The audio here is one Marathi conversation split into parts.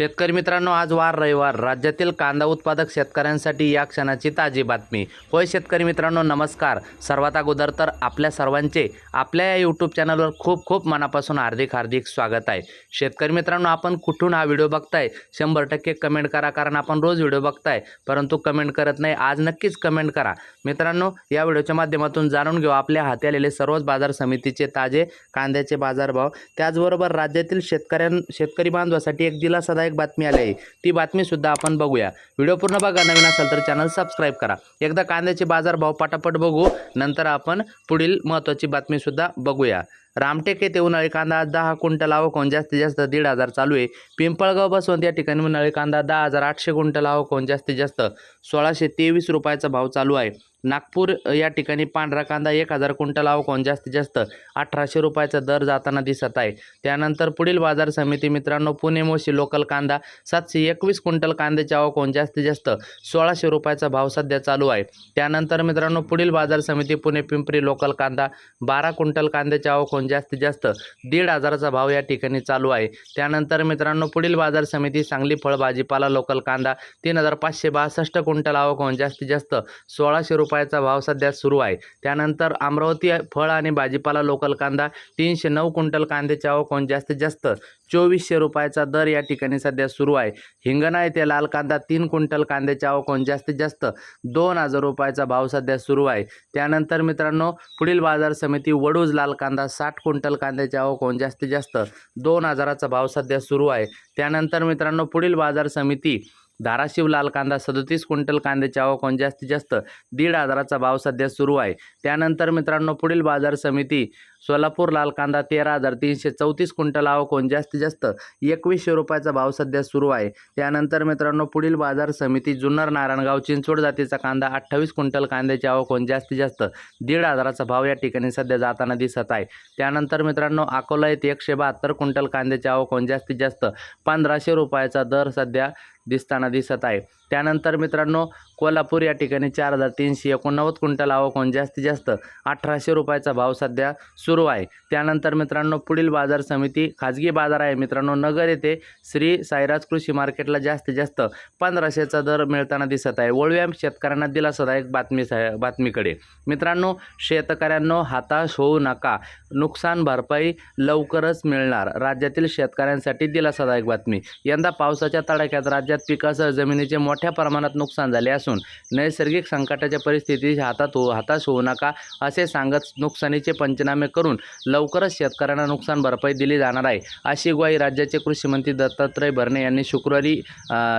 शेतकरी मित्रांनो आज वार रविवार. राज्यातील कांदा उत्पादक शेतकऱ्यांसाठी या क्षणाची ताजी बातमी. होय शेतकरी मित्रांनो नमस्कार. सर्वात अगोदर तर आपल्या सर्वांचे आपल्या या यूट्यूब चॅनलवर खूप खूप मनापासून हार्दिक हार्दिक स्वागत आहे. शेतकरी मित्रांनो आपण कुठून हा व्हिडिओ बघताय? शंभर टक्के कमेंट करा कारण आपण रोज व्हिडिओ बघताय. परंतु कमेंट करत नाही आज नक्कीच कमेंट करा. मित्रांनो या व्हिडिओच्या माध्यमातून जाणून घेऊ आपल्या हाती आलेले सर्वच बाजार समितीचे ताजे कांद्याचे बाजारभाव. त्याचबरोबर राज्यातील शेतकऱ्यां शेतकरी बांधवासाठी एक दिलासादायक बातमी आली आहे. ती बातमीसुद्धा आपण बघूया. व्हिडिओ पूर्ण बघा नवीन असेल तर चॅनल सबस्क्राईब करा. एकदा कांद्याचे बाजारभाव पटापट बघू नंतर आपण पुढील महत्त्वाची बातमीसुद्धा बघूया. रामटेक येथे उन्हाळी कांदा दहा क्विंटल आवक जास्तीत जास्त दीड हजार चालू आहे. पिंपळगाव बसवंत या ठिकाणी उन्हाळी कांदा दहा हजार आठशे क्विंटल आवक जास्तीत जास्त सोळाशे तेवीस रुपयाचा भाव चालू आहे. नागपूर या ठिकाणी पांढरा कांदा एक हजार क्विंटल आवक जास्तीत जास्त अठराशे रुपयाचा दर जाताना दिसत आहे. त्यानंतर पुढील बाजार समिती मित्रांनो पुणे मोशी लोकल कांदा सातशे एकवीस क्विंटल कांद्याचे आवक जास्तीत जास्त सोळाशे रुपयाचा भाव सध्या चालू आहे. त्यानंतर मित्रांनो पुढील बाजार समिती पुणे पिंपरी लोकल कांदा बारा क्विंटल कांद्याच्या आवक जास्तीत जास्त दीड हजाराचा भाव या ठिकाणी चालू आहे. त्यानंतर मित्रांनो पुढील बाजार समिती सांगली फळ भाजीपाला लोकल कांदा तीन हजार पाचशे बासष्ट क्विंटल आवक होऊन जास्तीत जास्त सोळाशे रुपयाचा भाव सध्या सुरू आहे. त्यानंतर अमरावती फळ आणि भाजीपाला लोकल कांदा तीनशे नऊ क्विंटल कांद्याची आवक जास्तीत जास्त? चोवीसशे रुपयाचा दर या ठिकाणी सध्या सुरू आहे. हिंगणा येथे लाल कांदा तीन क्विंटल कांद्याची आवक जास्तीत जास्त? दोन हजार रुपयाचा भाव सध्या सुरू आहे. त्यानंतर मित्रांनो पुढील बाजार समिती वडूज लाल कांदा साठ क्विंटल कांद्याची आवक जास्तीत जास्त? दोन हजाराचा भाव सध्या सुरू आहे. त्यानंतर मित्रांनो पुढील बाजार समिती धाराशिव लाल कांदा सदतीस क्विंटल कांद्याची आवक जास्तीत जास्त दीड हजाराचा भाव सध्या सुरू आहे. त्यानंतर मित्रांनो पुढील बाजार समिती सोलापूर लाल कांदा तेरा हजार तीनशे चौतीस क्विंटल आवक जास्तीत जास्त एकवीसशे रुपयाचा भाव सध्या सुरू आहे. त्यानंतर मित्रांनो पुढील बाजार समिती जुन्नर नारायणगाव चिंचवड जातीचा कांदा अठ्ठावीस क्विंटल कांद्याची आवक जास्तीत जास्त दीड हजाराचा भाव या ठिकाणी सध्या जाताना दिसत आहे. त्यानंतर मित्रांनो अकोला येथे एकशे बहात्तर क्विंटल कांद्याची आवक जास्तीत जास्त पंधराशे रुपयाचा दर सध्या दिसताना दिसत आहे. त्यानंतर मित्रांनो कोल्हापूर या ठिकाणी चार हजार तीनशे एकोणनव्वद क्विंटल आवक होऊन जास्तीत जास्त अठराशे रुपयाचा भाव सध्या सुरू आहे. त्यानंतर मित्रांनो पुढील बाजार समिती खाजगी बाजार आहे मित्रांनो नगर येथे श्री साईराज कृषी मार्केटला जास्तीत जास्त पंधराशेचा दर मिळताना दिसत आहे. वळव्याम शेतकऱ्यांना दिलासदायक बातमी बातमीकडे. मित्रांनो शेतकऱ्यांनो हाताश होऊ नका. नुकसान भरपाई लवकरच मिळणार. राज्यातील शेतकऱ्यांसाठी दिलासादायक बातमी. यंदा पावसाच्या तडाख्यात राज्यात पिकासह जमिनीचे मोठ्या मोठ्या प्रमाणात नुकसान झाले असून नैसर्गिक संकटाच्या परिस्थितीत हातात हो हाताश होऊ नका असे सांगत नुकसानीचे पंचनामे करून लवकरच शेतकऱ्यांना नुकसान भरपाई दिली जाणार आहे. अशी ग्वाही राज्याचे कृषीमंत्री दत्तात्रय भरणे यांनी शुक्रवारी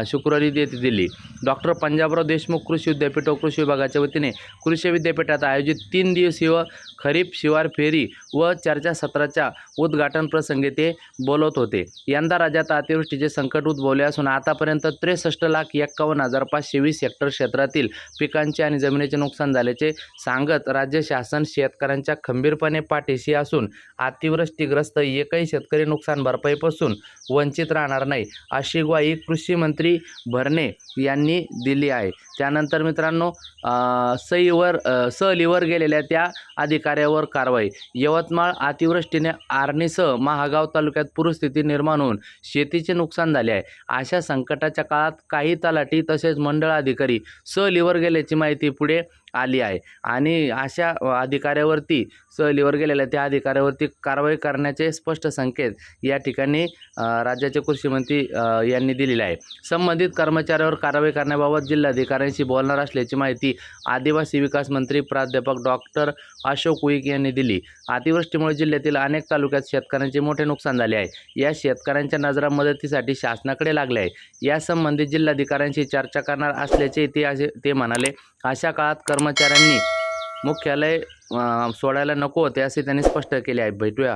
शुक्रवारी देत दिली. डॉक्टर पंजाबराव देशमुख कृषी विद्यापीठ व कृषी विभागाच्या वतीने कृषी विद्यापीठात आयोजित तीन दिवसीय खरीप शिवार फेरी व चर्चासत्राच्या उद्घाटन प्रसंगी ते बोलत होते. यंदा राज्यात अतिवृष्टीचे संकट उद्भवले असून आतापर्यंत त्रेसष्ट लाख एक्कावन्न हजार पाचशे वीस हेक्टर क्षेत्रातील पिकांचे आणि जमिनीचे नुकसान झाल्याचे सांगत राज्य शासन शेतकऱ्यांच्या खंबीरपणे पाठीशी असून अतिवृष्टीग्रस्त एकही शेतकरी नुकसान भरपाईपासून वंचित राहणार नाही अशी ग्वाही कृषी मंत्री भरणे यांनी दिली आहे. त्यानंतर मित्रांनो सईवर सहलीवर गेलेल्या त्या अधिकाऱ्यावर कारवाई. यवतमाळ अतिवृष्टीने आर्णीसह महागाव तालुक्यात पूरस्थिती निर्माण होऊन शेतीचे नुकसान झाले आहे. अशा संकटाच्या काळात काही तलाठी तसेच मंडळ अधिकारी सहलीवर गेल्याची माहिती पुढे आली आहे. आणि अशा अधिकाऱ्यावरती सहलीवर गेलेल्या त्या अधिकाऱ्यावरती कारवाई करण्याचे स्पष्ट संकेत या ठिकाणी राज्याचे कृषीमंत्री यांनी दिलेले आहे. संबंधित कर्मचाऱ्यावर कारवाई करण्याबाबत जिल्हाधिकाऱ्यांशी बोलणार असल्याची माहिती आदिवासी विकास मंत्री प्राध्यापक डॉक्टर अशोक उईक यांनी दिली. अतिवृष्टीमुळे जिल्ह्यातील अनेक तालुक्यात शेतकऱ्यांचे मोठे नुकसान झाले आहे. या शेतकऱ्यांच्या नजरा मदतीसाठी शासनाकडे लागले आहे. यासंबंधी जिल्हाधिकाऱ्यांशी चर्चा करणार असल्याचे ते असे ते म्हणाले अशा काळात कर्मचाऱ्यांनी मुख्यालय सोडायला नको होते असे त्यांनी स्पष्ट केले आहे. भेटूया.